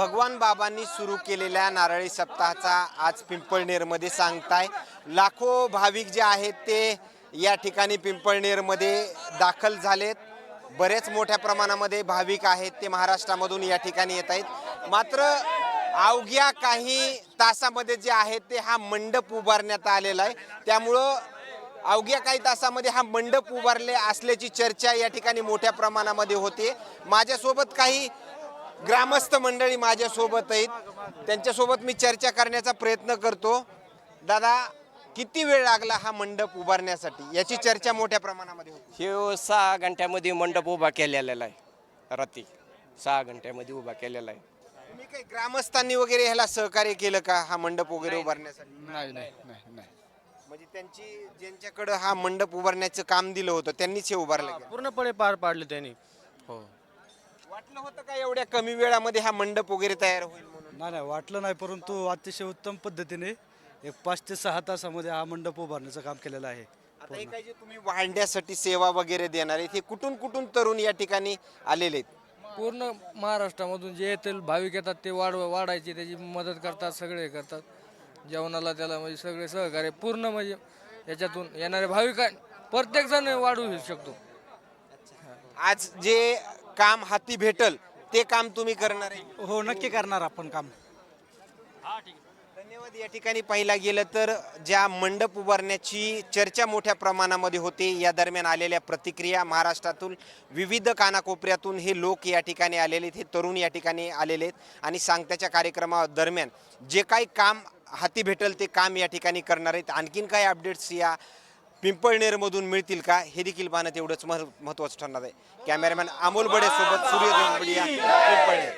भगवान बाबांनी सुरू केलेल्या नारळी सप्ताहाचा आज पिंपळनेरमध्ये सांगताय. लाखो भाविक जे आहेत ते या ठिकाणी पिंपळनेरमध्ये दाखल झालेत. बरेच मोठ्या प्रमाणामध्ये भाविक आहेत ते महाराष्ट्रामधून या ठिकाणी येत आहेत. मात्र अवघ्या काही तासामध्ये जे आहे ते हा मंडप उभारण्यात आलेला आहे. त्यामुळं अवघ्या काही तासामध्ये हा मंडप उभारले असल्याची चर्चा या ठिकाणी मोठ्या प्रमाणामध्ये होते. माझ्यासोबत काही ग्रामस्थ मंडळी माझ्यासोबत आहेत. त्यांच्यासोबत मी चर्चा करण्याचा प्रयत्न करतो. दादा किती वेळ लागला हा मंडप उभारण्यासाठी? याची चर्चा मोठ्या प्रमाणामध्ये होती. हे सहा घंट्यामध्ये मंडप उभा केलेला आहे. रात्री सहा घंट्यामध्ये उभा केलेला आहे. तुम्ही काही ग्रामस्थांनी वगैरे ह्याला सहकार्य केलं का हा मंडप वगैरे उभारण्यासाठी? नाही नाही नाही नाही. म्हणजे त्यांची ज्यांच्याकडे हा मंडप उभारण्याचं काम दिलं होतं त्यांनीच हे उभारलं. पूर्णपणे पार पाडले त्यांनी. हो. वाटलं होतं का एवढ्या कमी वेळामध्ये हा मंडप वगैरे तयार होईल म्हणून? नाही नाही वाटलं नाही परंतु अतिशय उत्तम पद्धतीने एक पाच ते सहा तासामध्ये हा मंडप उभारण्याचं काम केलेलं आहे. आता हे काय जे तुम्ही वाढण्यासाठी सेवा वगैरे देणार आहेत हे कुठून कुठून तरुण या ठिकाणी आलेले आहेत? पूर्ण महाराष्ट्रामधून जे येतील भाविक येतात ते वाढ वाढायची त्याची मदत करतात सगळे करतात. जेवणाला त्याला म्हणजे सगळे सहकार्य पूर्ण म्हणजे याच्यातून येणारे भाविक प्रत्येक जण वाढू शकतो. आज जे काम हाती भेटल ते काम तुम्ही करणार आहे? हो नक्की करणार आपण काम. धन्यवाद. या ठिकाणी पाहिला गेलं तर ज्या मंडप उभारण्याची चर्चा मोठ्या प्रमाणामध्ये होते या दरम्यान आलेल्या प्रतिक्रिया महाराष्ट्रातून विविध कानाकोपऱ्यातून हे लोक या ठिकाणी आलेले आहेत हे तरुण या ठिकाणी आलेले आहेत. आणि सांगत्याच्या कार्यक्रमादरम्यान जे काही काम हाती भेटेल ते काम या ठिकाणी करणार आहेत. आणखीन काही अपडेट्स या पिंपळनेरमधून मिळतील का? हे देखील पाहणं तेवढंच मह महत्वाचं ठरणार आहे. कॅमेरामॅन अमोल बडेसोबत सूर्य पिंपळनेर.